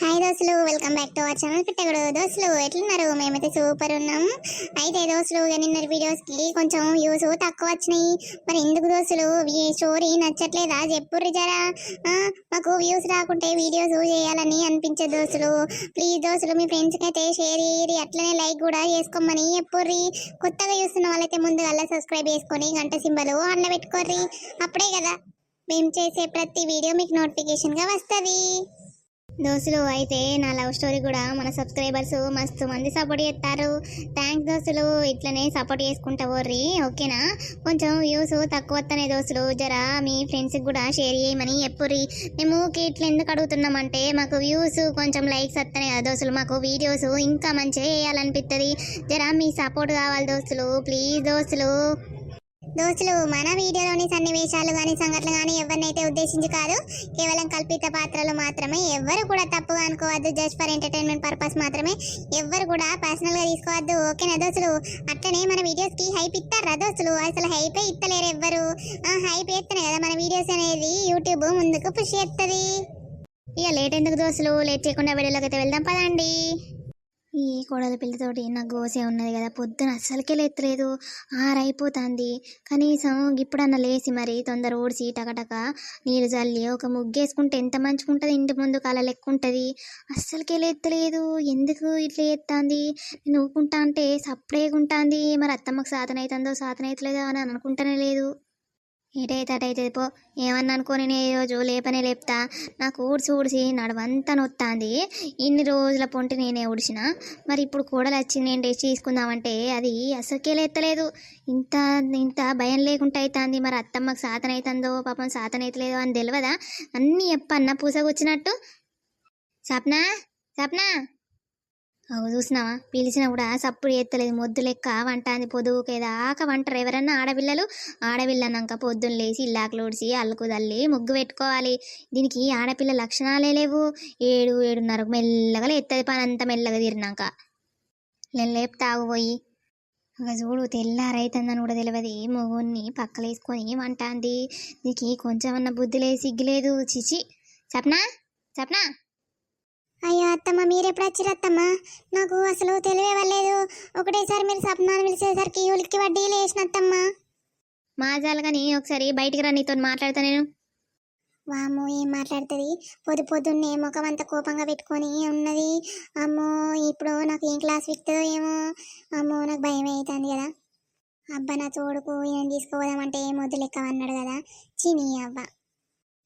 Hi దోస్తులు welcome back to our channel పిట్టగడు దోస్తులు ఎట్లున్నారు? మేమైతే సూపర్ ఉన్నాం. అయితే దోస్తులు నిన్న వీడియోస్కి కొంచెం వ్యూస్ తక్కువ వచ్చినాయి. మరి ఎందుకు దోస్తులు? ఈ స్టోరీ నచ్చట్లేదా? చెప్పుర్రి జరా. మాకు వ్యూస్ రాకుంటే వీడియోస్ చేయాలని అనిపించే దోస్తులు. ప్లీజ్ దోస్తులు మీ ఫ్రెండ్స్కి అయితే షేర్ చేయరి అట్లనే లైక్ కూడా చేసుకోమని చెప్పుర్రి. కొత్తగా చూస్తున్న వాళ్ళైతే ముందుగా సబ్స్క్రైబ్ చేసుకొని గంట సింబలు అందులో పెట్టుకోర్రి. అప్పుడే కదా మేము చేసే ప్రతి వీడియో మీకు నోటిఫికేషన్గా వస్తుంది. దోస్తులు అయితే నా లవ్ స్టోరీ కూడా మన సబ్స్క్రైబర్స్ మస్తు మంది సపోర్ట్ చేస్తారు. థ్యాంక్స్ దోస్తులు. ఇట్లనే సపోర్ట్ చేసుకుంటా వర్రి ఓకేనా? కొంచెం వ్యూస్ తక్కువ వస్తున్నాయి దోస్తులు. జరా మీ ఫ్రెండ్స్కి కూడా షేర్ చేయమని ఎప్పురి మేము ఇట్లా ఎందుకు అడుగుతున్నామంటే మాకు వ్యూస్ కొంచెం లైక్స్ వస్తున్నాయి కదా దోస్తులు. మాకు వీడియోస్ ఇంకా మంచిగా చేయాలనిపిస్తుంది జరా మీ సపోర్ట్ కావాలి దోస్తులు. ప్లీజ్ దోస్తులు. దోస్తులు మన వీడియోలోని సన్నివేశాలు కానీ సంఘటనలు కానీ ఎవరినైతే ఉద్దేశించి కాదు కేవలం కల్పిత పాత్రలు మాత్రమే. ఎవ్వరు కూడా తప్పుగా అనుకోవద్దు జస్ట్ ఫర్ ఎంటర్టైన్మెంట్ పర్పస్ మాత్రమే. ఎవ్వరు కూడా పర్సనల్గా తీసుకోవద్దు. ఓకేనా దోస్తులు? అట్లనే మన వీడియోస్కి హైప్ ఇస్తారా దోస్తులు? అసలు హైపే ఇస్తలేరు ఎవ్వరు. ఆ హైప్ ఎత్తనే కదా మన వీడియోస్ అనేది యూట్యూబ్ ముందుకు పుష్ చేస్తుంది ఇక లేట్ ఎందుకు దోస్తులు? లేట్ చేయకుండా వీడియోలోకి అయితే వెళ్దాం పదండి. ఈ కోడల పిల్లతోటి నాకు గోసే ఉన్నది కదా పొద్దున అస్సలకే లేత్తలేదు. ఆరైపోతుంది. కనీసం ఇప్పుడన్నా లేచి మరి తొందర ఓడిసి టకటక నీళ్ళు చల్లి ఒక ముగ్గేసుకుంటే ఎంత మంచుకుంటుంది ఇంటి ముందు కాల లెక్క ఉంటుంది అస్సలకే లేత్తలేదు. ఎందుకు ఇట్లా ఎత్తాంది నేను ఊకుంటా అంటే సప్పుడేగా ఉంటుంది మరి అత్తమ్మకు సాధన అవుతుందో సాధన అవుతలేదో అని అనుకుంటానే లేదు. ఏటైతే అటైతే పో ఏమన్నా అనుకోని నేను ఏ రోజు లేపనే లేపుతా? నాకు ఊడ్చి ఊడిసి నడవంతా నొత్తాంది. ఇన్ని రోజుల పొంటి నేనే ఊడిసిన మరి ఇప్పుడు కూడలు వచ్చి నేను టేస్ట్ తీసుకుందామంటే అది అసలుకే లేత్తలేదు. ఇంత ఇంత భయం లేకుండా అవుతుంది మరి అత్తమ్మకు సాతన అవుతుందో పాపం సాతన అవుతలేదో అని తెలియదా అన్నీ ఎప్పన్న పూసకొచ్చినట్టు. సప్నా సప్నా అవు చూసినావా? పిలిచినా కూడా సప్పుడు ఎత్తలేదు మొద్దు లెక్క వంట అంది పొదువుకేదాకా వంటరు. ఎవరన్నా ఆడపిల్లలు ఆడపిల్లన్నాక పొద్దున్న లేచి ఇల్లాకులు ఊడ్చి అల్లుకు తల్లి ముగ్గు పెట్టుకోవాలి. దీనికి ఆడపిల్ల లక్షణాలే లేవు. ఏడు ఏడున్నరకు మెల్లగా ఎత్తది పని అంత మెల్లగా తీరినాక నేను లేపు తాగుపోయి ఒక చూడు తెల్లారైతుందని కూడా తెలియదు మొగుడిని పక్కలేసుకొని వంట అంది. నీకు కొంచెమన్నా బుద్ధి లేదు. సిగ్గులేదు చిచి సప్నా సప్నా. అయ్యో అత్తమ్మ మీరెప్పుడు వచ్చారు అత్తమ్మ? నాకు అసలు తెలియవలేదు. ఒకటేసారి మీరు సప్నాన్ని పిలిచేసరికి ఉలిక్కి వడ్డీ లేచిన అత్తమ్మ. మాజాలు కానీ ఒకసారి బయటికి రా నీతో మాట్లాడతా నేను. వాము ఏం మాట్లాడుతుంది? పొద్దు పొద్దున్నే ముఖం అంత కోపంగా పెట్టుకొని ఉన్నది. అమ్మో ఇప్పుడు నాకు ఏం క్లాస్ విక్తుందో ఏమో? అమ్మో నాకు భయం అవుతుంది కదా. అబ్బా నా తోడుకు ఏం తీసుకోదామంటే ఏం వద్దు లెక్క అన్నాడు కదా. చిని అవ్వ.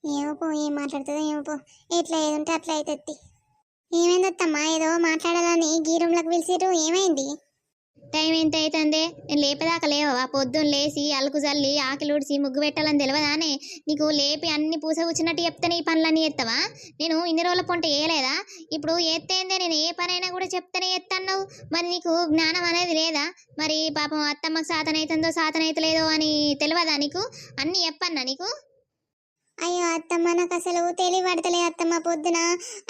ఏమో పో ఏం మాట్లాడుతుందో ఏమో పో. ఎట్లా ఏది ఉంటే అట్లా అవుతుంది ఏమైందత్తమ్మా? ఏదో మాట్లాడాలని గీ రూమ్లోకి పిలిచిరు ఏమైంది? టైం ఎంత అవుతుంది నేను లేపదాకా లేవా? పొద్దున్న లేచి అలుకు జల్లి ఆకలి ఉడిచి ముగ్గు పెట్టాలని తెలియదానే నీకు లేపి అన్ని పూస కూర్చున్నట్టు చెప్తే ఈ పనులన్నీ ఎత్తవా? నేను ఇన్ని రోజుల పొంట వేయలేదా ఇప్పుడు ఎత్తేందే? నేను ఏ పనైనా కూడా చెప్తేనే ఎత్తన్నావు. మరి నీకు జ్ఞానం అనేది లేదా? మరి పాపం అత్తమ్మకు సాతన అవుతుందో అవుతలేదో అని తెలియదా నీకు? అన్ని చెప్పన్నా నీకు? అయ్యో అత్తమ్మ నాకు అసలు తెలియబడతలే అత్తమ్మ పొద్దున.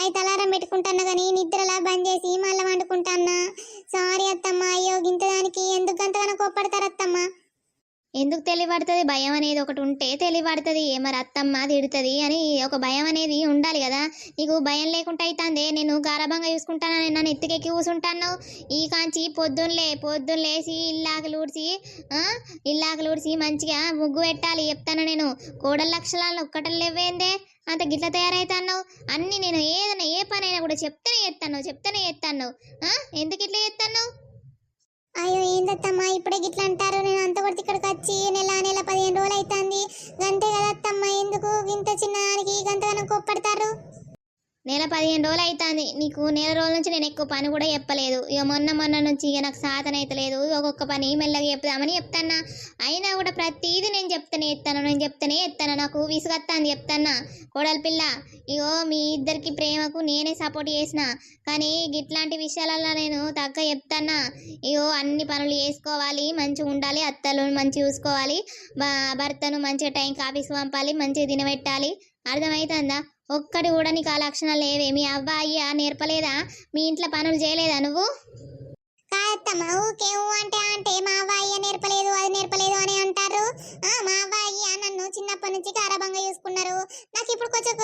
అయితే అలారం పెట్టుకుంటాను కానీ నిద్రలా బంద్ చేసి మళ్ళీ వండుకుంటానా సారీ అత్తమ్మ అయ్యో గింత దానికి ఎందుకు కోప్పడతారు అత్తమ్మ? ఎందుకు తెలియబడుతుంది? భయం అనేది ఒకటి ఉంటే తెలియబడుతుంది. మరి అత్తమ్మ తిడుతుంది అని ఒక భయం అనేది ఉండాలి కదా. నీకు భయం లేకుండా అవుతుంది నేను గారాభంగా చూసుకుంటానని నన్ను ఎత్తుకెక్కి కూర్చుంటాను ఈ కాంచి పొద్దున్నలే పొద్దున్న లేచి ఇల్లాకలు ఊడ్చి ఆ, ఊడ్చి మంచిగా ముగ్గు పెట్టాలి. చెప్తాను నేను. కోడల లక్షణాలు ఒక్కటం లేవేందే? అంత గిట్ల తయారవుతాను అన్ని నేను ఏదైనా ఏ పనైనా కూడా చెప్తేనే చేస్తాను చెప్తేనే చేస్తాను ఎందుకు ఇట్లా చేస్తాను అయ్యో ఏందత్తమ్మా ఇప్పుడే గిట్ల అంటారు. నేను అంత కొడితే ఇక్కడికి వచ్చి నెల నెల పదిహేను రోజులు అవుతుంది. గంతే కదా అత్తమ్మ? ఎందుకు? ఇంత చిన్నదానికి గంతగానం కోప్పడతారు? నెల పదిహేను రోజులు అవుతుంది నీకు నెల రోజుల నుంచి నేను ఎక్కువ పని కూడా చెప్పలేదు. ఇక మొన్న మొన్న నుంచి ఇక నాకు సాధన లేదు ఒక్కొక్క పని మెల్లగా చెప్దామని చెప్తాన్నా. అయినా కూడా ప్రతిదీ నేను చెప్తానే ఎత్తాను నేను చెప్తానే ఎత్తాను నాకు విసుగత్తాను చెప్తాన్నా. కోడలి పిల్ల ఇగో మీ ఇద్దరికి ప్రేమకు నేనే సపోర్ట్ చేసిన. కానీ ఇట్లాంటి విషయాలలో నేను తగ్గ చెప్తానా ఇగో అన్ని పనులు చేసుకోవాలి. మంచిగా ఉండాలి. అత్తలు మంచిగా చూసుకోవాలి. భర్తను మంచిగా టైంకి ఆఫీస్కి పంపాలి. మంచిగా తినబెట్టాలి అర్థమవుతుందా ఒక్కటి కూడా నీకు ఆ లక్షణాలు లేవే మీ అవ్వ నేర్పలేదా? మీ ఇంట్లో పనులు చేయలేదా నువ్వు? కాదత్తమ్మ ఊకే ఊ అంటే అంటే మా అవ్వాయి నేర్పలేదు అది నేర్పలేదు అని అంటారు. మా అవ్వాయి నన్ను చిన్నప్పటి నుంచి గారాబంగా చూసుకున్నారు. నాకు ఇప్పుడు కొంచెం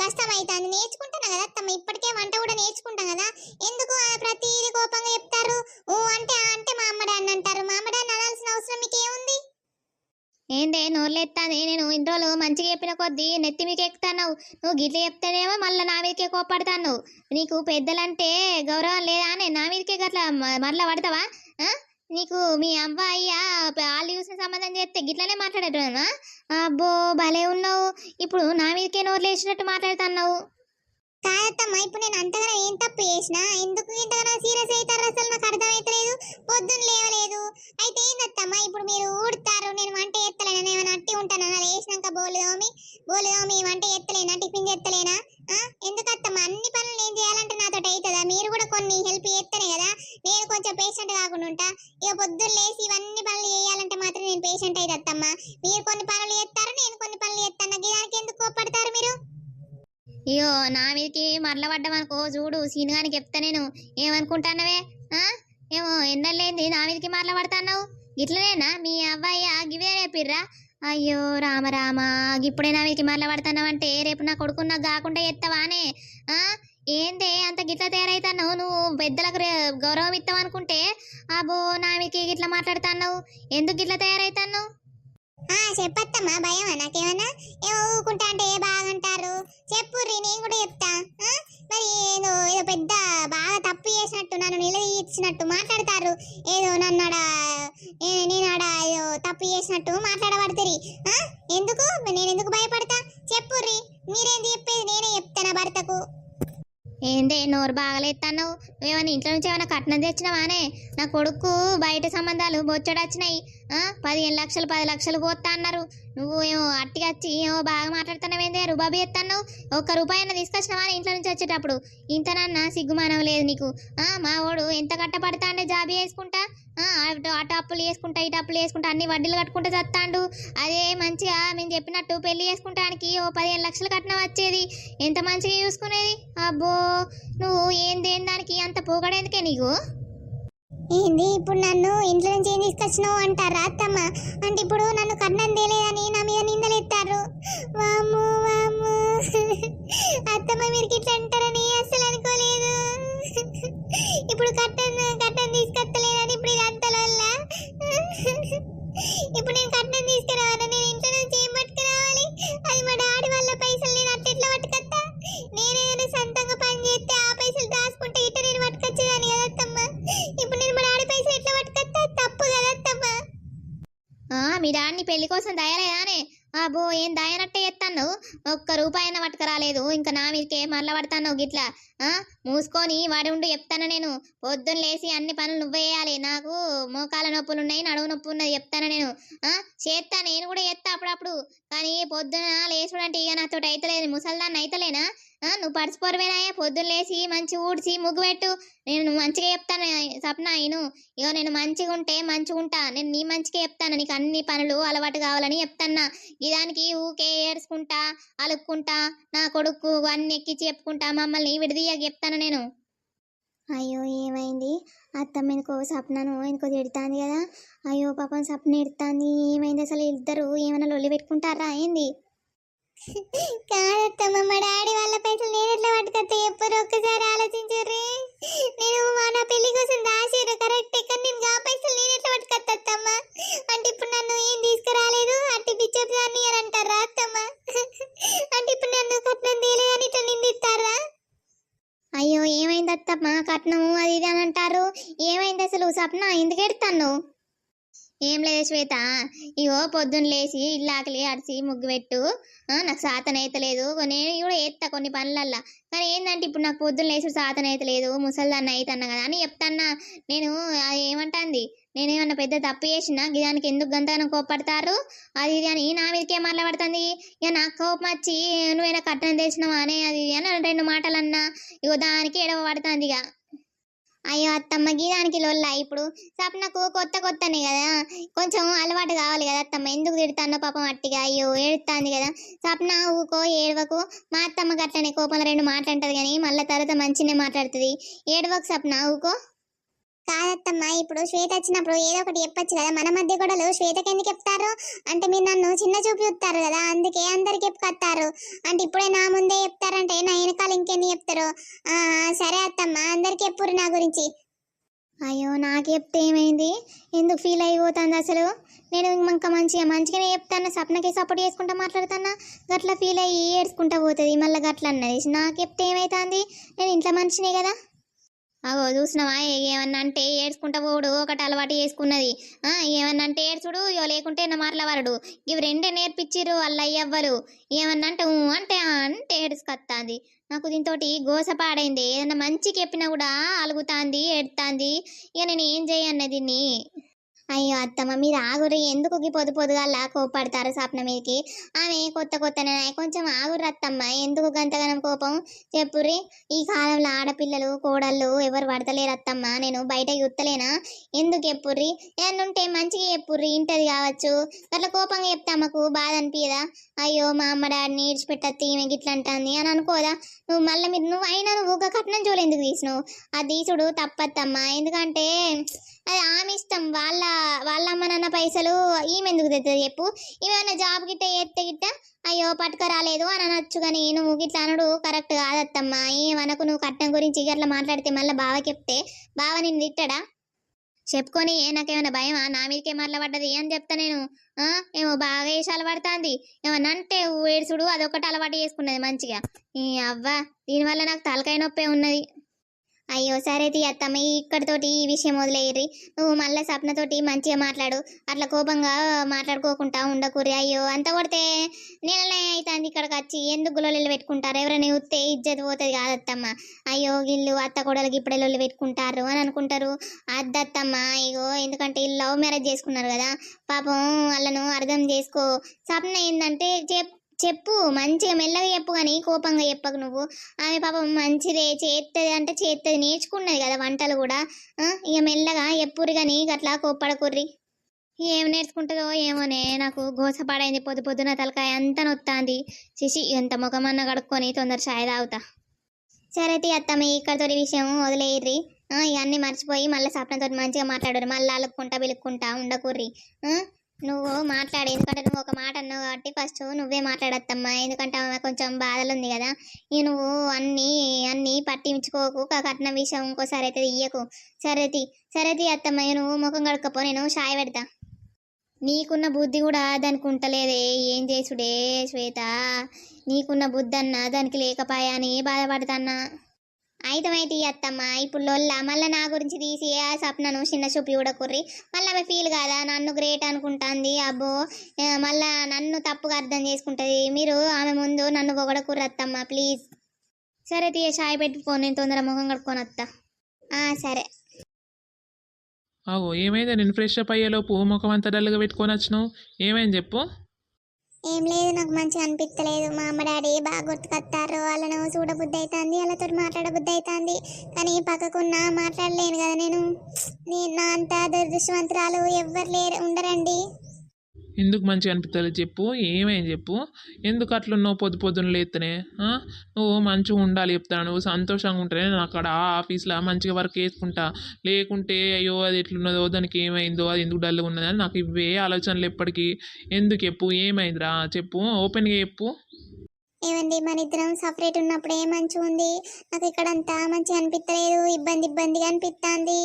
కష్టం అవుతుంది నేర్చుకుంటాను కదా అత్తమ్మ ఇప్పటికే వంట కూడా నేర్చుకుంటాం కదా. ఎందుకు ప్రతిదీ కోపంగా చెప్తారు? ఊ అంటే అంటే మా అమ్మ డాన్ని అంటారు. మా అమ్మ డాన్ని అనాల్సిన అవసరం మీకు ఏముంది ఏందే నోర్లెత్తాది? నేను ఇన్ని రోజులు మంచిగా చెప్పిన కొద్దీ నెత్తి మీకు ఎక్కుతాను నువ్వు గిట్ల చెప్తేనేమో మళ్ళీ నా మీదకే కోపడతాను నీకు పెద్దలంటే గౌరవం లేదా అని నా మీదకే గట్లా మరలా పడతావా? నీకు మీ అబ్బాయి వాళ్ళు చూసిన సంబంధం చేస్తే గిట్లనే మాట్లాడేటోనా అబ్బో భలే ఉన్నావు. ఇప్పుడు నా మీదకే నోర్లు వేసినట్టు మాట్లాడుతున్నావు. కాదత్తమ్మ ఇప్పుడు నేను అంతగా ఏం తప్పు చేసిన? ఎందుకు ఇంతగా సీరియస్ అవుతారు? అసలు నాకు అవుతలేదు పొద్దున్న లేవలేదు. అయితే ఏందత్తమ్మ ఇప్పుడు మీరు ఊడతారు నేను వంట ఎత్తలేనా ఏమైనా అట్టి ఉంటానా? లేచినాక బోలు దోమి బోలు దోమి వంట ఎత్తలేనా టిఫిన్ ఎత్తలేనా ఆ? ఎందుకత్తమ్మ అన్ని పనులు నేను చేయాలంటే నాతో అవుతుందా మీరు కూడా కొన్ని హెల్ప్ చేస్తేనే కదా? నేను కొంచెం పేషెంట్ కాకుండా ఉంటా. ఇక పొద్దున్న లేచి ఇవన్నీ పనులు చేయాలంటే మాత్రం నేను పేషెంట్ అయితే అత్తమ్మ మీరు కొన్ని పనులు చేస్తారు నేను కొన్ని పనులు చేస్తాను దానికి ఎందుకు కోపడతారు మీరు? అయ్యో నా మీదకి మరల పడ్డామనుకో చూడు సీనుగాని చెప్తా నేను. ఏమనుకుంటానవే? ఏమో ఎన్నలేంది నా మీదకి మరల పడతాన్నావు ఇట్లనేనా? మీ అబ్బాయి ఆగివే రేపిర్రా అయ్యో రామ రామ ఇప్పుడే నా మీదకి మరల పడతాన్నావంటే రేపు నా కొడుకు నాకు కాకుండా ఎత్తవానే ఏందే అంత గిట్ల తయారైతున్నావు? నువ్వు పెద్దలకు గౌరవం గౌరవం ఇస్తావనుకుంటే అబ్బో నా మీదకి గిట్ల మాట్లాడుతున్నావు? ఎందుకు గిట్ల తయారైతున్నావు? చెప్పత్తమ్మా భయమా? నాకేమన్నా? ఏమో ఊరుకుంటా అంటే ఏ బాగంటారు? చెప్పుర్రి నేను కూడా చెప్తా. మరి ఏదో ఏదో పెద్ద బాగా తప్పు చేసినట్టు నన్ను నిలదీసినట్టు మాట్లాడతారు. ఏదో నన్ను ఆడ ఏ- నేను ఆడ ఏదో తప్పు చేసినట్టు మాట్లాడబడతారు. ఎందుకు? నేను ఎందుకు భయపడతా? చెప్పుర్రి మీరేంది చెప్పేది? నేనే చెప్తానా భర్తకు. ఏందే నోరు బాగలేస్తున్నావు నువ్వేమైనా ఇంట్లో నుంచి ఏమైనా కట్నం తెచ్చినవానే? నా కొడుకు బయట సంబంధాలు బొచ్చడొచ్చినాయి. పదిహేను లక్షలు పది లక్షలు పోతా అన్నారు. నువ్వు ఏమో అట్టిగా వచ్చి ఏమో బాగా మాట్లాడుతున్నావేందే రుబాబీ ఎత్తాను ఒక్క రూపాయి అన్న తీసుకొచ్చినావా ఇంట్లో నుంచి వచ్చేటప్పుడు. ఇంతనన్నా సిగ్గుమానం లేదు నీకు. మా వాడు ఎంత కట్టపడతా అంటే జాబీ వేసుకుంటా? అటు అప్పులు వేసుకుంటా ఇటు అప్పులు వేసుకుంటా అన్ని వడ్డీలు కట్టుకుంటూ చస్తాడు అదే మంచిగా మేము చెప్పినట్టు పెళ్ళి చేసుకుంటానికి ఓ పదిహేను లక్షలు కట్నం వచ్చేది. ఎంత మంచిగా చూసుకునేది? అబ్బో నువ్వు ఏం దేని దానికి అంత పోగడేందుకే నీకు? ఏంది ఇప్పుడు నన్ను ఇంట్లో నుంచి ఏం తీసుకొచ్చినావు అంటారు అత్తమ్మ అంటే ఇప్పుడు నన్ను కన్నం తేలేదని నా మీద నిందలు ఎత్తారు వాము అత్తమ్మ మీరు ఇట్లా అంటారని అస్సలు అనుకోలేదు. ఇప్పుడు కట్టన్ కట్టన్ తీసుకొచ్చి పట్టుకురాలేదు నా మీదకే మరల పడతాను గిట్లా? ఆ? మూసుకొని వాడి ఉండి చెప్తాను నేను. పొద్దున్న లేసి అన్ని పనులు నువ్వే చేయాలి. నాకు మోకాల నొప్పులు ఉన్నాయి నడువు నొప్పి ఉన్నది చెప్తాను నేను. ఆ? చేస్తా నేను కూడా చేస్తా అప్పుడప్పుడు. కానీ పొద్దున లేచుడంటే ఇక నాతో అయితలేదు ముసల్దాన్ని అయితలేనా? నువ్వు పడిచిపోరవేనాయే పొద్దున్న లేచి మంచి ఊడ్చి ముగ్గు పెట్టు. నేను మంచిగా చెప్తాను సప్న ఇను. ఇగో నేను మంచిగా ఉంటే మంచిగా ఉంటా. నేను నీ మంచిగా చెప్తాను. నీకు అన్ని పనులు అలవాటు కావాలని చెప్తాన్నా. ఇదానికి ఊకే ఏడ్చుకుంటా అలుక్కుంటా నా కొడుకు అన్ని ఎక్కించి చెప్పుకుంటా మమ్మల్ని విడదీయక చెప్తాను నేను. అయ్యో ఏమైంది? అత్తమ్మ ఇంకో సప్నను ఇంకో తిడుతుంది కదా? అయ్యో పాపం సప్న ఎడుతాంది ఏమైంది? అసలు ఇద్దరు ఏమైనా లొల్లి పెట్టుకుంటారా? ఏంది? కాదత్తమ్మ మా డాడీ వాళ్ళ పైసలు నేను ఎట్లా పట్టుకొస్తే ఎప్పుడు ఒక్కసారి ఆలోచించారు నేను మా నా పెళ్ళి కోసం దాచారు కరెక్ట్ కానీ నేను ఆ పైసలు నేను ఎట్లా పట్టుకొత్తమ్మ అంటే ఇప్పుడు నన్ను ఏం తీసుకురాలేదు? అట్టి పిచ్చప్ దాన్ని అని అంటారా అత్తమ్మ? అంటే ఇప్పుడు నన్ను కట్నం తీయలేదని ఇట్లా నిందిస్తారా? అయ్యో ఏమైంది అత్తమ్మ కట్నము అది ఇది అని అంటారు. ఏమైంది అసలు? సప్న ఎందుకు ఎడతాను ఏం లేదు శ్వేత. ఇగో పొద్దున్న లేచి ఇల్లాకలి అడిచి ముగ్గు పెట్టు. నాకు సాతన అయితలేదు నేను కూడా ఎత్తా కొన్ని పనులల్లా. కానీ ఏంటంటే ఇప్పుడు నాకు పొద్దున్న లేచి సాతన లేదు. ముసల్దాన్ని అవుతున్నా కదా అని చెప్తాన్నా. నేను అది ఏమంటాంది? నేనేమన్నా పెద్ద తప్పు చేసినా దానికి ఎందుకు గంతగానం కోపడతారు అది ఇది అని నా మీదకే మరల పడుతుంది ఇక నాకు కోపం వచ్చి నువ్వేనా కట్టడం తెచ్చినావా అనే అది అని రెండు మాటలు అన్నా ఇగో దానికి ఎడవ పడుతుంది ఇక అయ్యో అత్తమ్మ గీదానికి లొల్ల. ఇప్పుడు సప్నకు కొత్త కొత్తనే కదా. కొంచెం అలవాటు కావాలి కదా అత్తమ్మ. ఎందుకు తిడతానో పాపం అట్టిగా. అయ్యో ఏడుతాంది కదా. సప్న ఊకో ఏడవకు. మా అత్తమ్మకి అట్లనే కోపంలో రెండు మాట్లాడుతుంది కానీ మళ్ళీ తర్వాత మంచినే మాట్లాడుతుంది. ఏడవకు సప్న ఊకో. కాదత్తమ్మ ఇప్పుడు శ్వేత వచ్చినప్పుడు ఏదో ఒకటి చెప్పచ్చు కదా. మన మధ్య గొడవలు శ్వేతకి ఎందుకు చెప్తారు? అంటే మీరు నన్ను చిన్న చూపు చూస్తారు కదా అందుకే అందరికి చెప్పుకొస్తారు. అంటే ఇప్పుడే నా ముందే చెప్తారంటే నా వెనకాల ఇంకెన్ని చెప్తారు? సరే అత్తమ్మ అందరికి చెప్పురు నా గురించి. అయ్యో నాకు చెప్తే ఏమైంది? ఎందుకు ఫీల్ అయిపోతుంది అసలు? నేను ఇంకా మంచిగా మంచిగానే చెప్తాను సప్నకి సపోర్ట్ చేసుకుంటా మాట్లాడుతానా గట్ల ఫీల్ అయ్యి ఏడ్చుకుంటా పోతుంది. మళ్ళీ గట్ల అన్నది. నాకు చెప్తే ఏమవుతుంది నేను ఇంట్లో మనిషినే కదా. అవో చూసినావా? ఏమన్నా అంటే ఏడ్చుకుంటా పోడు ఒకటి అలవాటు చేసుకున్నది. ఏమన్నా అంటే ఏడ్చుడు ఇగో లేకుంటే నా మాటలవారడు ఇవి రెండే నేర్పించిర్రు వాళ్ళ అయ్యవ్వరు ఏమన్నా అంటే ఊ అంటే అంటే ఏడుచుకొత్తాంది నాకు దీంతో గోస పాడైంది. ఏదన్నా మంచి చెప్పినా కూడా అలుగుతాంది ఎడతాంది ఇక నేను ఏం చేయన్న దీన్ని? అయ్యో అత్తమ్మ మీరు ఆగురు ఎందుకు పొదు పొద్దు పొద్దుగాల కోపడతారు స్వప్న మీదకి? ఆమె కొత్త కొత్తనే కొంచెం ఆగురు అత్తమ్మ. ఎందుకు గంతగనం కోపం? చెప్పుర్రి. ఈ కాలంలో ఆడపిల్లలు కోడళ్ళు ఎవరు పడతలేరు అత్తమ్మ. నేను బయట యుత్తలేనా ఎందుకు చెప్పుర్రి? ఏమన్నా ఉంటే మంచిగా చెప్పుర్రి. ఇంటది కావచ్చు. అట్లా కోపంగా చెప్తే అమ్మకు బాధ అనిపించదా అయ్యో మా అమ్మ డాడీని ఈడ్చిపెట్టత్తి ఈమె గిట్లా అంటుంది అని అనుకోదా? నువ్వు మళ్ళీ మీరు నువ్వు అయినా నువ్వు ఒక కట్నం చూడు ఎందుకు తీసినావు? అది తీసుడు తప్పత్తమ్మ. ఎందుకంటే అది ఆమె ఇష్టం. వాళ్ళ వాళ్ళ అమ్మ నాన్న పైసలు ఈమె ఎందుకు తెస్తుంది చెప్పు. ఈమె జాబ్ గిట్ట ఎత్తే గిట్ట అయ్యో పట్టుక రాలేదు అని అనొచ్చు కానీ నువ్వు గిట్లా అనడు. కరెక్ట్ కాదత్తమ్మ. ఏమనకు నువ్వు కట్టం గురించి గట్లా మాట్లాడితే మళ్ళీ బావ చెప్తే బావ నేను తిట్టడా? చెప్పుకొని నాకేమైనా భయమా? నా మీదకే మరలబడ్డది అని చెప్తా నేను? ఆ? ఏమో బాగా వేసి పడుతుంది ఏమన్నా అంటే ఏడుచుడు అదొకటి అలవాటు చేసుకున్నది మంచిగా. ఈ అవ్వ దీనివల్ల నాకు తలకాయ నొప్పే ఉన్నది. అయ్యో సరే తీ అత్తమ్మ ఈ ఇక్కడితోటి ఈ విషయం వదిలేయర్రి నువ్వు మళ్ళీ సప్నతోటి మంచిగా మాట్లాడు. అట్లా కోపంగా మాట్లాడుకోకుండా ఉండకూరి అయ్యో అంత కొడితే నెలనే అవుతుంది ఇక్కడికి వచ్చి. ఎందుకు గులలు పెట్టుకుంటారు? ఎవరైనా ఉత్తే ఇజ్జత్ పోతుంది కాదత్తమ్మ అయ్యో వీళ్ళు అత్త కొడలకి ఇప్పుడే లొల్లు పెట్టుకుంటారు అని అనుకుంటారు. అద్దత్తమ్మ అయ్యో ఎందుకంటే వీళ్ళు లవ్ మ్యారేజ్ చేసుకున్నారు కదా. పాపం వాళ్ళను అర్థం చేసుకో. సప్న ఏంటంటే చెప్ చెప్పు మంచిగా మెల్లగా చెప్పు కానీ కోపంగా చెప్పకు నువ్వు. ఆమె పాపం మంచిదే చేస్తుంది అంటే చేస్తుంది నేర్చుకున్నది కదా వంటలు కూడా. ఇక మెల్లగా ఎప్పురు కానీ అట్లా కోప్పడకుర్రి. ఏం నేర్చుకుంటుందో ఏమోనే నాకు గోసపాడైంది పొద్దు పొద్దున తలకాయ అంత నొత్తాంది. చిసి ఎంత ముఖమన్న కడుక్కొని తొందర చాయ్ తాగుతా. సరే తీ అత్తమ్మ ఇక్కడతోటి విషయం వదిలేయర్రి ఇవన్నీ మర్చిపోయి మళ్ళీ సప్నతో మంచిగా మాట్లాడరు. మళ్ళీ అలుక్కుంటా పిలుక్కుంటా ఉండకుర్రి. నువ్వు మాట్లాడు. ఎందుకంటే నువ్వు ఒక మాట అన్నావు కాబట్టి ఫస్ట్ నువ్వే మాట్లాడత్తమ్మా ఎందుకంటే ఆమె కొంచెం బాధలు ఉంది కదా. ఈ నువ్వు అన్ని అన్ని పట్టించుకోకు. కట్నం విషయం ఇంకోసారి అయితే ఇయ్యకు. సరే సరేతి అత్తమ్మ. నువ్వు ముఖం కడుక్కపో నేను షాయ్ పెడతా. నీకున్న బుద్ధి కూడా దానికి ఉంటలేదే. ఏం చేసుడే శ్వేత? నీకున్న బుద్ధి అన్న దానికి లేకపాయా అని బాధపడతాన్నా. అయితే అత్తమ్మ ఇప్పుడు లొల్ల మళ్ళీ నా గురించి తీసి ఆ సప్నను చిన్న చూపి చూడకుర్రి. మళ్ళీ ఆమె ఫీల్ కాదా? నన్ను గ్రేట్ అనుకుంటాంది. అబ్బో మళ్ళా నన్ను తప్పుగా అర్థం చేసుకుంటుంది. మీరు ఆమె ముందు నన్ను పొగడకుర్రి అత్తమ్మ ప్లీజ్ సరే తీయ చాయ్ పెట్టుకో నేను తొందర ముఖం కడుక్కొని వస్తా ఆ, సరే. అగో ఏమైంది? నేను ఫ్రెష్ అప్ అయ్యేలోపు ముఖం అంతా డల్గా పెట్టుకొని వచ్చినావు? ఏమైంది చెప్పు. ఏం లేదు నాకు మంచిగా అనిపించలేదు మా అమ్మ డాడీ బాగా గుర్తుకొస్తారు వాళ్ళను చూడబుద్ధి అవుతుంది వాళ్ళతో మాట్లాడబుద్ధి అవుతుంది కానీ పక్కకున్న మాట్లాడలేను కదా నేను. నా అంత దురదృష్టవంతురాలు ఎవ్వరు లేరు ఉండరండి. ఎందుకు మంచిగా అనిపిస్తుంది చెప్పు ఏమైంది చెప్పు? ఎందుకు అట్లున్నావు పొద్దు పొద్దున్న లేస్తేనే నువ్వు మంచిగా ఉండాలి చెప్తాను నువ్వు సంతోషంగా ఉంటేనే నేను అక్కడ ఆ ఆఫీస్లో మంచిగా వర్క్ చేసుకుంటా. లేకుంటే అయ్యో అది ఎట్లున్నదో దానికి ఏమైందో అది ఎందుకు డల్గా ఉన్నదని నాకు ఇవే ఆలోచనలు ఎప్పటికీ. ఎందుకు చెప్పు ఏమైందిరా? చెప్పు ఓపెన్గా చెప్పు. ఏమండి మన ఇద్దరం సపరేట్ ఉన్నప్పుడు ఏ మంచిగా ఉంది. నాకు ఇక్కడ అంతా మంచిగా అనిపించలేదు ఇబ్బంది ఇబ్బందిగా అనిపిస్తుంది.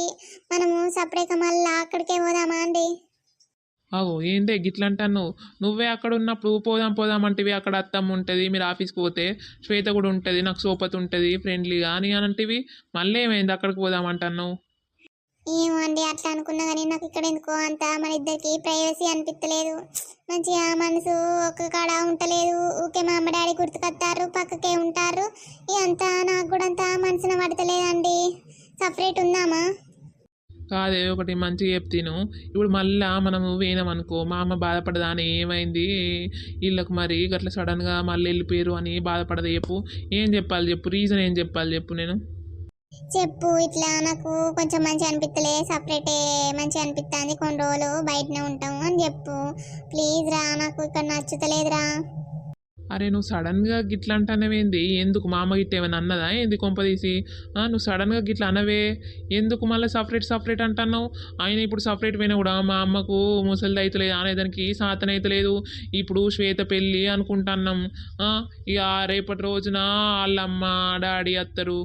మనము సపరేట్గా మళ్ళీ అక్కడికే పోదామా అండి? అగో ఏందే గిట్లా అంటాను నువ్వే అక్కడ ఉన్నప్పుడు పోదాం పోదాం అంటివి అక్కడ అత్తమ్మ ఉంటుంది మీరు ఆఫీస్కి పోతే శ్వేత కూడా ఉంటుంది నాకు సోపతి ఉంటుంది ఫ్రెండ్లీగా అని అని అంటివి. మళ్ళీ ఏమైంది అక్కడికి పోదాం అంటాను ఏమండి అట్లా అనుకున్నా కానీ నాకు ఇక్కడ ఎందుకో అంత మన ఇద్దరికి ప్రైవసీ అనిపించలేదు మంచిగా మనసు ఒక కాడ ఉంటలేదు. ఊకే మా అమ్మ డాడీ గుర్తుకొస్తారు పక్కకే ఉంటారు. ఇదంతా నాకు కూడా అంత మనసున పడతలేదండి. సపరేట్ ఉందామా? కాదే ఒకటి మంచిగా చెప్తాను. ఇప్పుడు మళ్ళా మనము పోయినామనుకో మా అమ్మ బాధపడదా అని ఏమైంది? వీళ్ళకి మరి గట్లా సడన్గా మళ్ళీ వెళ్ళిపోయారు అని బాధపడదు చెప్పు. ఏం చెప్పాలి చెప్పు? రీజన్ ఏం చెప్పాలి చెప్పు నేను. చెప్పు ఇట్లా నాకు కొంచెం మంచిగా అనిపిస్తలే సపరేటే మంచిగా అనిపిస్తుంది కొన్ని రోజులు బయటనే ఉంటాము అని చెప్పు. ప్లీజ్ రా నాకు ఇక్కడ నచ్చుతలేదురా. అరే నువ్వు సడన్గా గిట్లా అంటానవేంది ఎందుకు? మా అమ్మ గిట్ట ఏమైనా అన్నదా? ఏంది కొంపదీసి నువ్వు సడన్గా గిట్లా అనవే ఎందుకు మళ్ళీ సపరేట్ సపరేట్ అంటున్నావు? ఆయన ఇప్పుడు సపరేట్ పోయినా కూడా మా అమ్మకు ముసలిది అవుతలేదు అనేదానికి సాతన అవుతలేదు ఇప్పుడు శ్వేత పెళ్ళి అనుకుంటున్నాం. ఇక రేపటి రోజున వాళ్ళమ్మ డాడీ అత్తరు.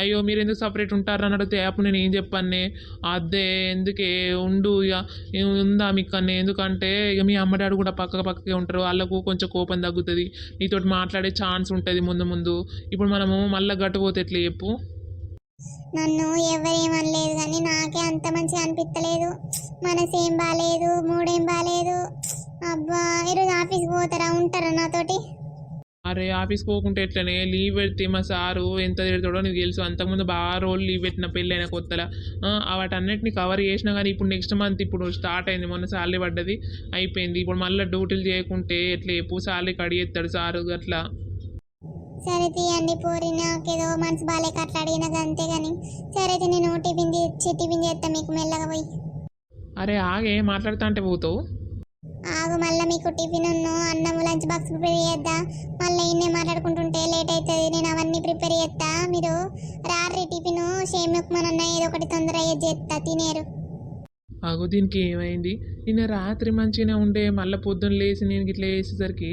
అయ్యో మీరు ఎందుకు సపరేట్ ఉంటారు? అని అడిగితే అప్పుడు నేను ఏం చెప్పానే అదే ఎందుకే? ఉండు ఇక. ఏం ఉందా మీకు అన్నీ ఎందుకంటే ఇక మీ అమ్మ డాడీ కూడా పక్క పక్కకే ఉంటారు. వాళ్ళకు కొంచెం కోపం తగ్గుతుంది. నీతోటి మాట్లాడే ఛాన్స్ ఉంటుంది ముందు ముందు. ఇప్పుడు మనము మళ్ళీ గట్టుపోతే ఎట్లా చెప్పు? నన్ను ఎవరేమనలేదు కానీ నాకే అంత మంచిగా అనిపించలేదు మనసు ఏం బాగాలేదు మూడేం బాగాలేదు అబ్బా ఈరోజు ఆఫీస్కి పోతారా? ఉంటారా నాతోటి? అరే ఆఫీస్కి పోకుంటే ఎట్లనే? లీవ్ పెడితే మా సారు ఎంత తిడతాడో నీకు తెలుసు. అంతకుముందు బాగా రోజులు లీవ్ పెట్టిన పెళ్ళైన కొత్తల. ఆ, వాటన్నిటిని కవర్ చేసినా కానీ ఇప్పుడు నెక్స్ట్ మంత్ ఇప్పుడు స్టార్ట్ అయింది. మొన్న శాలరీ పడ్డది అయిపోయింది. ఇప్పుడు మళ్ళీ డ్యూటీలు చేయకుంటే ఎట్లా చెప్పు? శాలరీ కడిగేస్తాడు సారు అట్లా. సరే తీయండి పోరి నాకేదో మనసు బాగాలేక అట్లా అడిగినది అంతే కానీ సరే అయితే నేను టిఫిన్ చేసి టిఫిన్ చేస్తా మీకు మెల్లగా పోయి. అరే ఆగే మాట్లాడుతా అంటే పోతావు? ఆగు మళ్ళీ మీకు టిఫిన్ ఉన్ను అన్నము లంచ్ బాక్స్ ప్రిపేర్ చేద్దా? మళ్ళీ ఇన్నే మాట్లాడుకుంటుంటే లేట్ అవుతుంది నేను అవన్నీ ప్రిపేర్ చేస్తా మీరు రాత్రి టిఫిన్ షేమ్ అన్న ఏదో ఒకటి తొందరగా చేస్తా తినేరు. అగో దీనికి ఏమైంది? నిన్న రాత్రి మంచిగానే ఉండే మళ్ళీ పొద్దున్న లేచి నేను ఇట్లా వేసేసరికి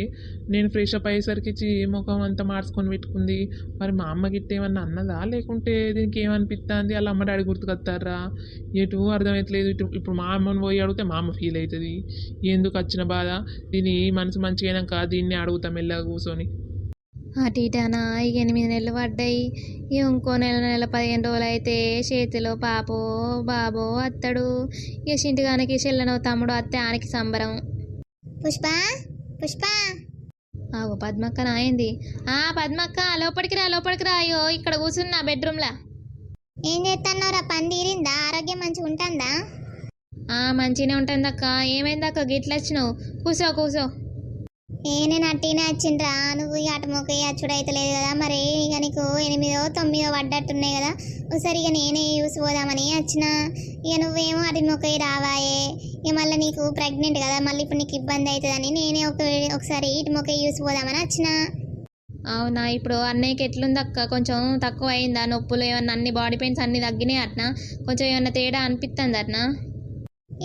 నేను ఫ్రెష్ అప్ అయ్యేసరికి ముఖం అంతా మార్చుకొని పెట్టుకుంది. మరి మా అమ్మ గిట్ట ఏమన్నా అన్నదా? లేకుంటే దీనికి ఏమనిపిస్తుంది వాళ్ళ అమ్మ డాడీ గుర్తుకొస్తారా ఎటు అర్థమవుతలేదు ఇటు ఇప్పుడు మా అమ్మని పోయి అడిగితే మా అమ్మ ఫీల్ అవుతుంది ఎందుకు వచ్చిన బాధ? దీని మనసు మంచిగా అయినాక దీన్ని అడుగుతాం మెల్లగా కూర్చొని అటు ఇటానా ఇక ఎనిమిది నెలలు పడ్డాయి. ఇక నెల నెల పదిహేను రోజులు అయితే చేతిలో పాపో బాబో అత్తడు. ఇక చింటిగానికి చెల్లెనో తమ్ముడు అత్తే ఆనికి సంబరం. పుష్ప పుష్ప. ఆగో పద్మక్క నాయింది ఆ పద్మక్క లోపలికి రా లోపలికి రా. అయ్యో ఇక్కడ కూర్చున్నా బెడ్రూమ్లా. ఏం చేస్తున్నావురా పని తీరిందా ఆరోగ్యం మంచిగా ఉంటుందా? ఆ మంచిగానే ఉంటుంది అక్క ఏమైంది అక్క గిట్ల వచ్చినావు. కూసో కూసో ఏ నేను అట్టినే వచ్చిండ్రా నువ్వు ఇక అటు మొక్క అచ్చుడు అవుతలేదు కదా మరి ఇక నీకు ఎనిమిదో తొమ్మిదో పడ్డట్టున్నాయి కదా ఒకసారి ఇక నేనే యూస్ పోదామని వచ్చిన. ఇక నువ్వేమో అటు మొక్క రావాయే ఇక మళ్ళీ నీకు ప్రెగ్నెంట్ కదా మళ్ళీ ఇప్పుడు నీకు ఇబ్బంది అవుతుందని నేనే ఒక ఒకసారి ఇటు మొక్క యూస్ పోదామని వచ్చిన. అవునా ఇప్పుడు అన్నయ్యకి ఎట్లుంది అక్క? కొంచెం తక్కువ అయిందా? నొప్పులు ఏమన్నా అన్ని బాడీ పెయిన్స్ అన్ని తగ్గినాయి అట్నా? కొంచెం ఏమన్నా తేడా అనిపిస్తుంది అట్నా?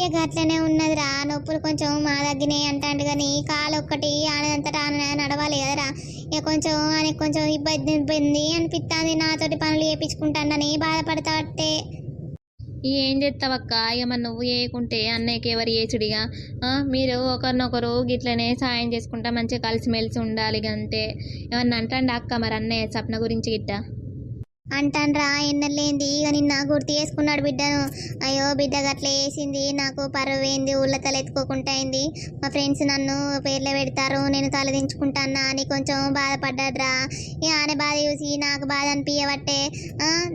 ఇక అట్లనే ఉన్నదిరా నొప్పులు కొంచెం మా దగ్గరనే అంటాడు కానీ కాలు ఒక్కటి ఆనందంతటా ఆన నడవాలి కదరా. ఇక కొంచెం ఆయనకు కొంచెం ఇబ్బంది ఇబ్బంది అనిపిస్తుంది నాతోటి పనులు చేయించుకుంటానని బాధపడతా ఇక ఏం చేస్తావక్క? ఏమన్నా నువ్వు చేయకుంటే అన్నయ్యకి ఎవరు చేసుడిగా? మీరు ఒకరినొకరు గిట్లనే సాయం చేసుకుంటా మంచిగా కలిసిమెలిసి ఉండాలి అంతే ఏమన్నా అంటండి అక్క మరి అన్నయ్య సప్న గురించి గిట్ట? అంటాన్రా ఎన్నలేంది? ఇక నిన్న గుర్తు చేసుకున్నాడు బిడ్డను. అయ్యో బిడ్డ గట్ల వేసింది నాకు పరువేంది ఊళ్ళ తల ఎత్తుకోకుండా అయింది. మా ఫ్రెండ్స్ నన్ను పేర్లు పెడతారు నేను తలదించుకుంటానా అని కొంచెం బాధపడ్డాడ్రా. ఇక ఆయన బాధ చూసి నాకు బాధ అనిపించబట్టే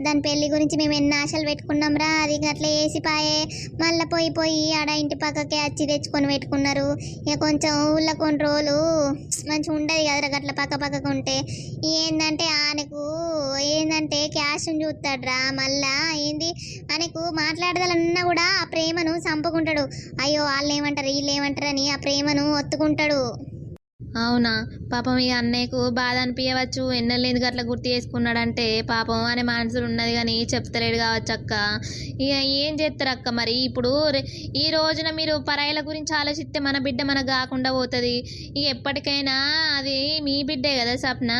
దాని పెళ్ళి గురించి మేము ఎన్ని ఆశలు పెట్టుకున్నాంరా? అది గట్ల వేసి పాయే. మళ్ళీ పోయి పోయి ఆడ ఇంటి పక్కకే వచ్చి తెచ్చుకొని పెట్టుకున్నారు. ఇక కొంచెం ఊళ్ళో కొన్ని రోజులు మంచిగా ఉండదు కదరా గట్ల పక్క పక్కకు ఉంటే ఏందంటే ఆయనకు ఏందంటే క్యాష్ చూస్తాడ్రా? మళ్ళా ఏంది? మనకు మాట్లాడదాలన్నా కూడా ఆ ప్రేమను చంపుకుంటాడు అయ్యో వాళ్ళు ఏమంటారు వీళ్ళు ఏమంటారు అని ఆ ప్రేమను ఒత్తుకుంటాడు. అవునా? పాపం ఇక అన్నయ్యకు బాధ అనిపించవచ్చు ఎన్నెళ్ళేందుకు అట్లా గుర్తు చేసుకున్నాడంటే పాపం అనే మనసులు ఉన్నది కానీ చెప్తలేడు కావచ్చు అక్క. ఇక ఏం చేస్తారు అక్క మరి? ఇప్పుడు ఈ రోజున మీరు పరాయిల గురించి ఆలోచిస్తే మన బిడ్డ మనకు కాకుండా పోతుంది. ఇక ఎప్పటికైనా అది మీ బిడ్డే కదా సప్న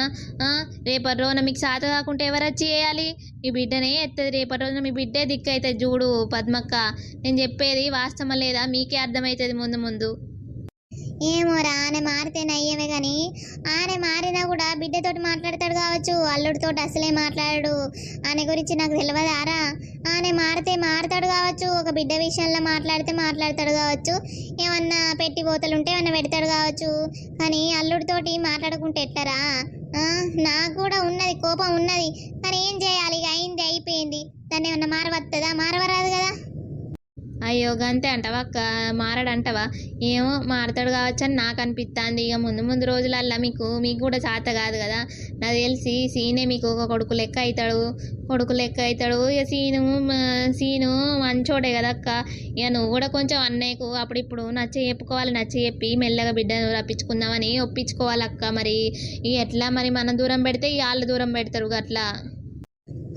రేపటి రోజున మీకు సాత కాకుండా ఎవరు వచ్చి చేయాలి? మీ బిడ్డనే ఎత్తది. రేపటి రోజున మీ బిడ్డే దిక్కు అవుతుంది చూడు పద్మక్క నేను చెప్పేది వాస్తవం లేదా? మీకే అర్థమవుతుంది ముందు ముందు. ఏమోరా ఆనే మారితే నయ్యమే కానీ ఆనే మారినా కూడా బిడ్డతోటి మాట్లాడతాడు కావచ్చు అల్లుడితోటి అసలే మాట్లాడాడు. ఆయన గురించి నాకు తెలియదారా ఆనే మారితే మారుతాడు కావచ్చు ఒక బిడ్డ విషయంలో మాట్లాడితే మాట్లాడతాడు కావచ్చు. ఏమన్నా పెట్టి పోతలు ఉంటే ఏమన్నా పెడతాడు కావచ్చు. కానీ అల్లుడితోటి మాట్లాడుకుంటే ఎట్టరా నాకు కూడా ఉన్నది కోపం ఉన్నది. కానీ ఏం చేయాలి? ఇక అయింది అయిపోయింది. దాన్ని ఏమన్నా మారవస్తుందా మారవరాదు కదా. అయ్యో గంతే అంటావా? అక్క మారడు అంటావా? ఏమో మారతాడు కావచ్చు అని నాకు అనిపిస్తుంది ఇక ముందు ముందు రోజులల్లా మీకు మీకు కూడా చేత కాదు కదా. నాకు తెలిసి సీనే మీకు ఒక కొడుకు లెక్క అవుతాడు కొడుకు లెక్క అవుతాడు ఇక సీను సీను మంచోడే కదా అక్క. ఇక నువ్వు కూడా కొంచెం అన్నయ్యకు అప్పుడిప్పుడు నచ్చ చెప్పుకోవాలి నచ్చ చెప్పి మెల్లగా బిడ్డను రప్పించుకుందామని ఒప్పించుకోవాలి అక్క మరి. ఇక ఎట్లా మరి మనం దూరం పెడితే ఇక వాళ్ళు దూరం పెడతారు అట్లా.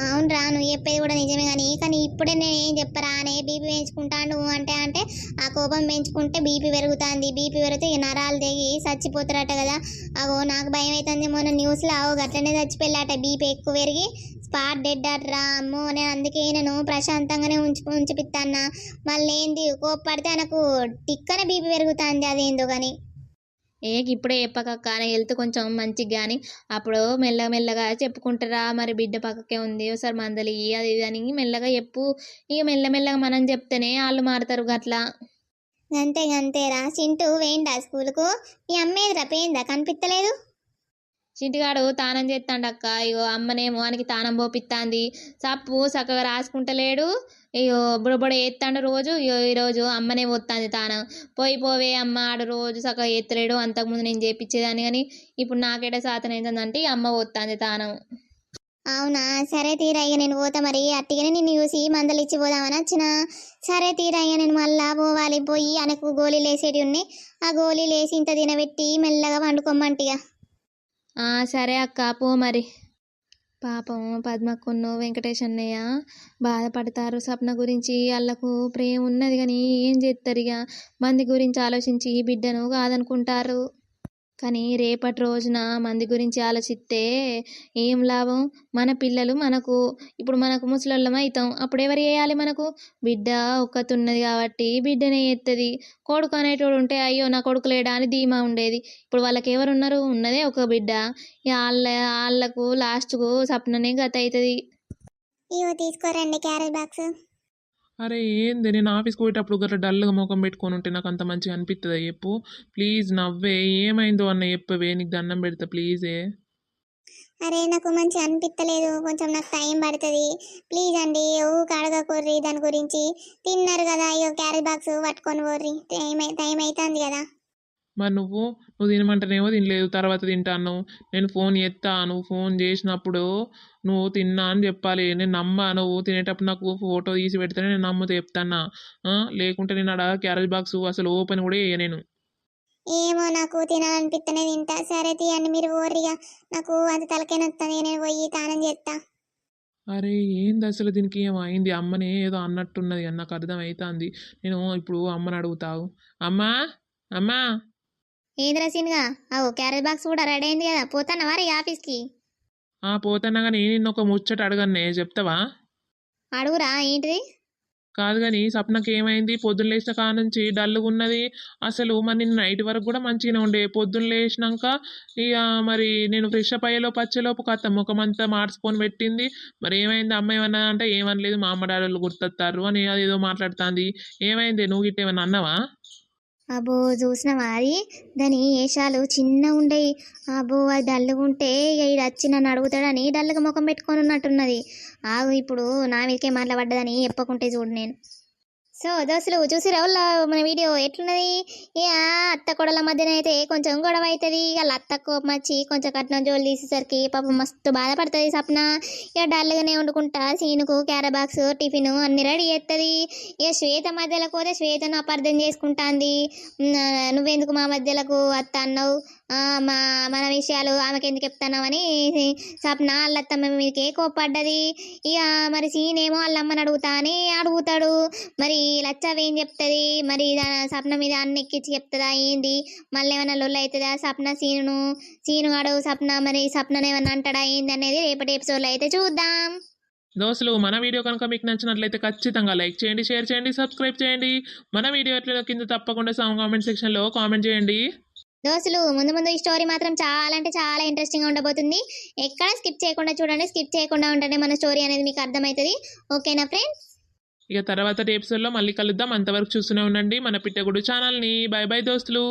అవునరా నువ్వు చెప్పేది కూడా నిజమే కానీ కానీ ఇప్పుడే నేను ఏం చెప్పరా? అనే బీపీ పెంచుకుంటాను అంటే అంటే ఆ కోపం పెంచుకుంటే బీపీ పెరుగుతుంది. బీపీ పెరిగితే నరాలు దిగి చచ్చిపోతారట కదా. అగో నాకు భయం అవుతుంది మొన్న న్యూస్లో అవో గట్లనే చచ్చిపోయాట బీపీ ఎక్కువ పెరిగి స్పాట్ డెడ్ అట్రా. అమ్మో నేను అందుకే నేను ప్రశాంతంగానే ఉంచి ఉంచిపిస్తాన్నా మళ్ళీ ఏంది? కోప్పడితే నాకు టిక్కన బీపీ పెరుగుతుంది. అదేందో కానీ. ఏ ఇప్పుడే చెప్పకక్క నా హెల్త్ కొంచెం మంచిగా కానీ అప్పుడు మెల్లగా మెల్లగా చెప్పుకుంటారా మరి బిడ్డ పక్కకే ఉంది ఒకసారి మందలి అది ఇది అని మెల్లగా చెప్పు. ఇక మెల్లమెల్లగా మనం చెప్తేనే వాళ్ళు మారుతారు గట్లా. గంతే గంతేరా చింటూ వేయండా స్కూల్కు? మీ అమ్మేదిరా పోయిందా? కనిపించలేదు చింటిగాడు తానం చేస్తాండక్క ఇగో అమ్మనేమో వానికి తానం పోపిస్తాంది సప్పు చక్కగా రాసుకుంటలేడు. ఇగో బుడబుడ ఎత్తాడు రోజు? ఈరోజు అమ్మనే పోతుంది తానం. పోయి పోవే అమ్మ ఆడు రోజు చక్కగా ఎత్తలేడు. అంతకుముందు నేను చేపించేదాన్ని కానీ ఇప్పుడు నాకేట అవుతుందంటే ఈ అమ్మ పోతుంది తానం. అవునా? సరే తీరా ఇక నేను పోతా మరి. అట్టిగానే నిన్ను చూసి మందలు ఇచ్చి పోదామని వచ్చిన. సరే తీరా ఇక నేను మళ్ళా పోవాలి. పోయి అనకు గోళీలు వేసేటి ఉన్నాయి. ఆ గోళీలు వేసి ఇంత తినబెట్టి మెల్లగా వండుకోమంటిగా ఆ, సరే అక్క పో మరి. పాపం పద్మక్కును వెంకటేష్ అన్నయ్య బాధపడతారు. సప్న గురించి వాళ్ళకు ప్రేమ ఉన్నది కానీ ఏం చేస్తారు ఇక మంది గురించి ఆలోచించి బిడ్డను కాదనుకుంటారు. కానీ రేపటి రోజున మంది గురించి ఆలోచిస్తే ఏం లాభం? మన పిల్లలు మనకు ఇప్పుడు మనకు ముసలోళ్ళం అవుతాం అప్పుడు ఎవరు వేయాలి మనకు? బిడ్డ ఒక్కతున్నది కాబట్టి బిడ్డనే ఎత్తది. కొడుకు అనేటోడు ఉంటే అయ్యో నా కొడుకు లేడా అని ధీమా ఉండేది. ఇప్పుడు వాళ్ళకి ఎవరు ఉన్నారు ఉన్నదే ఒక బిడ్డ. ఇక వాళ్ళ వాళ్ళకు లాస్ట్కు సప్ననే గత అవుతుంది ఇవో తీసుకోరండి క్యారేజ్ బాక్స్. అరే ఏంది? నేను ఆఫీస్కి పోయేటప్పుడు గట్రా డల్గా ముఖం పెట్టుకొని ఉంటే నాకు అంత మంచిగా అనిపిస్తుందా చెప్పు. ప్లీజ్ నవ్వే. ఏమైందో అన్న చెప్పవే. నీకు దండం పెడతా ప్లీజే. అరే నాకు మంచి అనిపించలేదు కొంచెం నాకు టైం పడుతుంది. ప్లీజ్ అండి ఊకి అడగకూర్రి దాని గురించి. తిన్నారు కదా అయ్యో క్యారీ బాక్స్ పట్టుకొని పోర్రి. టైం టైం అవుతుంది కదా. మరి నువ్వు? నువ్వు తినమంటేనేమో తినలేదు తర్వాత తింటాను నేను ఫోన్ ఎత్తా నువ్వు ఫోన్ చేసినప్పుడు నువ్వు తిన్నా అని చెప్పాలి. నేను నమ్మా నువ్వు తినేటప్పుడు నాకు ఫోటో తీసి పెడితేనే నేను నమ్ముతా చెప్తానా? లేకుంటే నేను ఆడ క్యారేజ్ బాక్స్ అసలు ఓపెన్ కూడా వేయ నేను. ఏమో నాకు తినాలనిపిస్తేనే తింటా. సరే తీయండి మీరు ఓర్రిగా. నాకు అది తలకైనా వస్తుంది నేను పోయి తానం చేస్తా అరే ఏంది అసలు దీనికి ఏమో అయింది అమ్మని ఏదో అన్నట్టున్నది అని నాకు అర్థం అవుతుంది నేను ఇప్పుడు అమ్మని అడుగుతావు. అమ్మా? అమ్మా? ఏంద్రా సీన్గా అవు క్యారేజ్ బాక్స్ కూడా రెడీ అయింది కదా పోతాను వారి ఆఫీస్కి? ఆ పోతున్నా కానీ నిన్న ఒక ముచ్చట అడగన్నే చెప్తావా? అడుగురా ఏంటిది? కాదు కానీ సప్నకి ఏమైంది? పొద్దున్న లేచిన కాడ నుంచి డల్గా ఉన్నది. అసలు మరి నిన్న నైట్ వరకు కూడా మంచిగానే ఉండే. పొద్దున్న లేచినాక ఇక మరి నేను ఫ్రెష్ అప్ అయ్యేలోపు వచ్చేలోపు కథ ముఖమంతా మార్చుకొని పెట్టింది. మరి ఏమైంది? అమ్మ ఏమన్నా అంటే ఏమనలేదు. మా అమ్మ డాడీ వాళ్ళు గుర్తొస్తారు అని అదేదో మాట్లాడుతుంది. ఏమైంది? నువ్వు గిట్ట ఏమన్నా అన్నావా? అబ్బో చూసినావా అది? దాని వేషాలు చిన్న ఉండేవి అబ్బో అది డల్లుగా ఉంటే ఇక ఈడు వచ్చి నన్ను అడుగుతాడని డల్లుగా ముఖం పెట్టుకొని ఉన్నట్టున్నది. ఆగు ఇప్పుడు నా మీదకే మాట్లాడబడ్డదని చెప్పకుంటే చూడు నేను. సో దోస్తులు చూసి రవుల మన వీడియో? ఎట్లున్నది? ఇక అత్త కొడల మధ్యన అయితే కొంచెం గొడవ అవుతుంది వాళ్ళ అత్త కోపం వచ్చి కొంచెం కట్నం జోలు తీసేసరికి పాపం మస్తు బాధపడుతుంది సప్న. ఇక డల్గానే వండుకుంటా సీనుకు క్యార బాక్స్ టిఫిన్ అన్ని రెడీ చేస్తుంది ఇక శ్వేత మధ్యలో పోతే శ్వేతను అపార్థం చేసుకుంటాంది. నువ్వెందుకు మా మధ్యలకు అత్త అన్నావు? మా మన విషయాలు ఆమెకి ఎందుకు చెప్తున్నావు సప్న వాళ్ళ అత్తమ్మ ఏ కోప్పడ్డది. ఇక మరి సీన్ ఏమో వాళ్ళమ్మని అడుగుతా అని అడుగుతాడు. మరి లచ్చవ్ ఏం చెప్తుంది? మరి సప్న మీద అన్ని ఎక్కించి చెప్తుందా ఏంది? మళ్ళీ ఏమైనా లొల్లు అవుతుందా సప్న సీనును? సీను గాడు సప్న మరి సప్నను ఏమన్నా అంటాడా ఏంది అనేది రేపటి ఎపిసోడ్లో అయితే చూద్దాం. దోస్తులు మన వీడియో కనుక మీకు నచ్చినట్లయితే ఖచ్చితంగా లైక్ చేయండి షేర్ చేయండి సబ్స్క్రైబ్ చేయండి. మన వీడియో ఎట్లా కింద తప్పకుండా కామెంట్ సెక్షన్లో కామెంట్ చేయండి. దోస్తులు ముందు ముందు ఈ స్టోరీ మాత్రం చాలా అంటే చాలా ఇంట్రెస్టింగ్ ఉండబోతుంది. ఎక్కడ స్కిప్ చేయకుండా చూడండి స్కిప్ చేయకుండా ఉంటేనే మన స్టోరీ అనేది మీకు అర్థమవుతుంది. ఓకేనా ఫ్రెండ్స్? ఇక తర్వాత ఎపిసోడ్లో మళ్ళీ కలుద్దాం. అంతవరకు చూస్తూనే ఉండండి. మన పిట్టగుడు ఛానల్ని బాయ్ బాయ్ దోస్తులు.